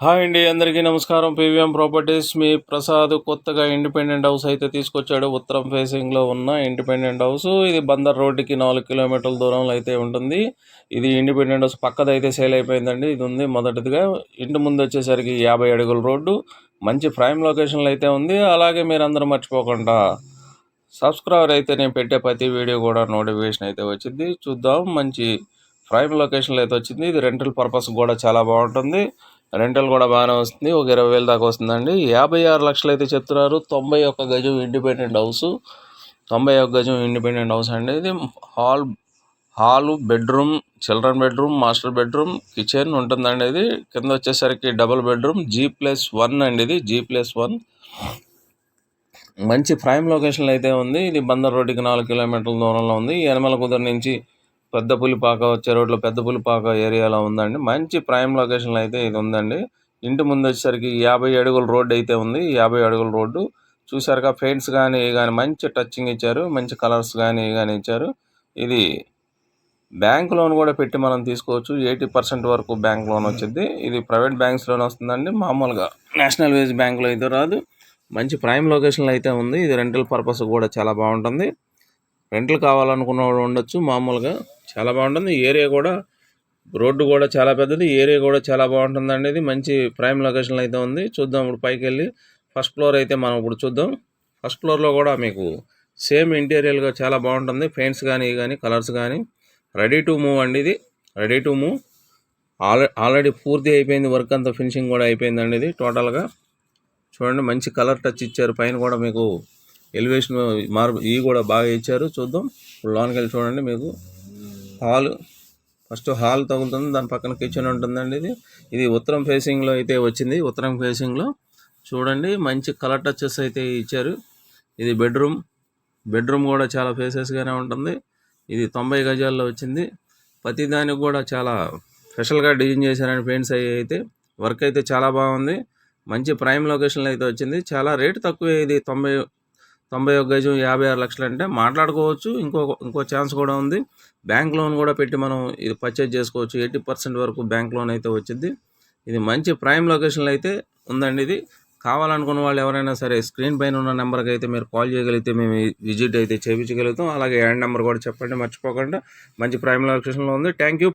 Hi అండి అందరికీ నమస్కారం. పీవీఎం ప్రాపర్టీస్ మీ ప్రసాద్ కొత్తగా ఇండిపెండెంట్ హౌస్ అయితే తీసుకొచ్చాడు. ఉత్తరం ఫేసింగ్లో ఉన్న ఇండిపెండెంట్ హౌస్. ఇది బందర్ రోడ్డుకి నాలుగు కిలోమీటర్ల దూరంలో అయితే ఉంటుంది. ఇది ఇండిపెండెంట్ హౌస్ పక్కదైతే సేల్ అయిపోయిందండి. ఇది ఉంది మొదటిదిగా. ఇంటి ముందు వచ్చేసరికి యాభై అడుగుల రోడ్డు. మంచి ప్రైమ్ లొకేషన్లో అయితే ఉంది. అలాగే మీరు అందరూ మర్చిపోకుండా సబ్స్క్రైబర్ అయితే నేను పెట్టే ప్రతి వీడియో కూడా నోటిఫికేషన్ అయితే వచ్చింది. చూద్దాం మంచి ప్రైమ్ లొకేషన్లో అయితే వచ్చింది. ఇది రెంటల్ పర్పస్ కూడా చాలా బాగుంటుంది. రెంటల్ కూడా బాగానే వస్తుంది. ఒక ఇరవై వేలు దాకా వస్తుందండి. యాభై ఆరు లక్షలు అయితే చెప్తున్నారు. తొంభై ఒక్క గజం ఇండిపెండెంట్ హౌస్. తొంభై ఒక్క గజం ఇండిపెండెంట్ హౌస్ అండి ఇది. Hall hall bedroom children bedroom master bedroom kitchen ఉంటుందండి ఇది. కింద వచ్చేసరికి double bedroom G plus one అండి ఇది. G plus one. మంచి ప్రైమ్ లొకేషన్లో అయితే ఉంది. ఇది బందర్ రోడ్డుకి నాలుగు కిలోమీటర్ల దూరంలో ఉంది. యనమల కుదురు నుంచి పెద్ద పులిపాక వచ్చే రోడ్లో పెద్ద పులిపాక ఏరియాలో ఉందండి. మంచి ప్రైమ్ లొకేషన్లో అయితే ఇది ఉందండి. ఇంటి ముందు వచ్చేసరికి యాభై అడుగుల రోడ్డు అయితే ఉంది. యాభై అడుగుల రోడ్డు చూసారుగా పెయింట్స్ కానీ కానీ మంచి టచ్చింగ్ ఇచ్చారు. మంచి కలర్స్ కానీ కానీ ఇచ్చారు. ఇది బ్యాంక్ లోన్ కూడా పెట్టి మనం తీసుకోవచ్చు. ఎయిటీ పర్సెంట్ వరకు బ్యాంక్ లోన్ వచ్చింది ఇది ప్రైవేట్ బ్యాంక్స్ లోన్ వస్తుందండి. మామూలుగా నేషనల్ వేజ్ బ్యాంకులో అయితే రాదు. మంచి ప్రైమ్ లొకేషన్లో అయితే ఉంది. ఇది రెంటల్ పర్పస్ కూడా చాలా బాగుంటుంది. రెంట్లు కావాలనుకున్న వాళ్ళు ఉండొచ్చు. మామూలుగా చాలా బాగుంటుంది. ఏరియా కూడా రోడ్డు కూడా చాలా పెద్దది. ఏరియా కూడా చాలా బాగుంటుంది ఇది మంచి ప్రైమ్ లొకేషన్లో అయితే ఉంది. చూద్దాం ఇప్పుడు పైకి వెళ్ళి ఫస్ట్ ఫ్లోర్ అయితే మనం ఇప్పుడు చూద్దాం. ఫస్ట్ ఫ్లోర్లో కూడా మీకు సేమ్ ఇంటీరియర్గా చాలా బాగుంటుంది. పెయింట్స్ కానీ కానీ కలర్స్ కానీ. రెడీ టు మూవ్ అండి ఇది. Ready to move. Already already పూర్తి అయిపోయింది వర్క్ అంతా ఫినిషింగ్ కూడా అయిపోయిందండి ఇది టోటల్గా. చూడండి మంచి కలర్ టచ్ ఇచ్చారు. పైన కూడా మీకు ఎలివేషన్ మార్ ఇవి కూడా బాగా ఇచ్చారు. చూద్దాం. ఇప్పుడు లోనికి వెళ్ళి చూడండి మీకు. హాల్. ఫస్ట్ హాల్ తగులుతుంది దాని పక్కన కిచెన్ ఉంటుందండి ఇది. ఇది ఉత్తరం ఫేసింగ్లో అయితే వచ్చింది. ఉత్తరం ఫేసింగ్లో చూడండి మంచి కలర్ టచెస్ అయితే ఇచ్చారు. ఇది బెడ్రూమ్ బెడ్రూమ్ కూడా చాలా ఫేసెస్గానే ఉంటుంది. ఇది తొంభై గజాల్లో వచ్చింది. ప్రతి దానికి కూడా చాలా స్పెషల్గా డిజైన్ చేశారని పెయింట్స్ అయ్యి అయితే. వర్క్ అయితే చాలా బాగుంది. మంచి ప్రైమ్ లొకేషన్లో అయితే వచ్చింది. చాలా రేటు తక్కువ ఇది తొంభై తొంభై ఒక గజం యాభై ఆరు లక్షలు అంటే మాట్లాడుకోవచ్చు. ఇంకో ఇంకో ఛాన్స్ కూడా ఉంది. బ్యాంక్ లోన్ కూడా పెట్టి మనం ఇది పర్చేజ్ చేసుకోవచ్చు. ఎయిటీ పర్సెంట్ వరకు బ్యాంక్ లోన్ అయితే వచ్చింది. ఇది మంచి ప్రైమ్ లొకేషన్లో అయితే ఉందండి ఇది. కావాలనుకున్న వాళ్ళు ఎవరైనా సరే స్క్రీన్ పైన ఉన్న నెంబర్కి అయితే మీరు కాల్ చేయగలిగితే మేము విజిట్ అయితే చేయించగలుగుతాం. అలాగే యాడ్ నెంబర్ కూడా చెప్పండి మర్చిపోకుండా. మంచి ప్రైమ్ లొకేషన్లో ఉంది. Thank you.